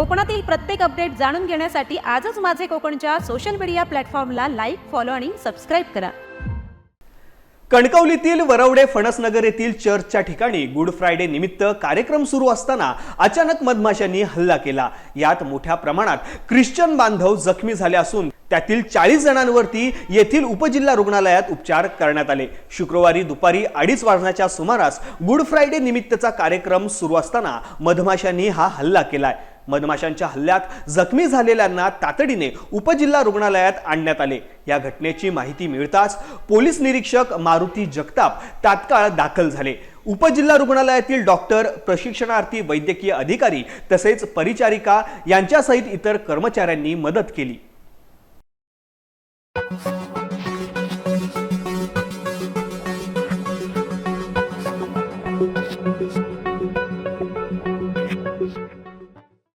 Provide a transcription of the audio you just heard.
कोकणातील प्रत्येक अपडेट जाणून घेण्यासाठी आजच माझे कोकणच्या सोशल मीडिया प्लॅटफॉर्मला लाईक फॉलो आणि सबस्क्राईब करा. कणकवलीतील वरवडे फणसनगर येथील चर्चच्या ठिकाणी गुड फ्रायडे निमित्त कार्यक्रम सुरू असताना अचानक मधमाशांनी हल्ला केला. यात मोठ्या प्रमाणात ख्रिश्चन बांधव जखमी झाले असून त्यातील चाळीस जणांवरती येथील उपजिल्हा रुग्णालयात उपचार करण्यात आले. शुक्रवारी दुपारी अडीच वाजण्याच्या सुमारास गुड फ्रायडे निमित्तचा कार्यक्रम सुरू असताना मधमाशांनी हा हल्ला केलाय. मधमाशांच्या हल्ल्यात जखमी झालेल्यांना तातडीने उपजिल्हा रुग्णालयात आणण्यात आले. या घटनेची माहिती मिळताच पोलीस निरीक्षक मारुती जगताप तात्काळ दाखल झाले. उपजिल्हा रुग्णालयातील डॉक्टर प्रशिक्षणार्थी वैद्यकीय अधिकारी तसेच परिचारिका यांच्यासहित इतर कर्मचाऱ्यांनी मदत केली.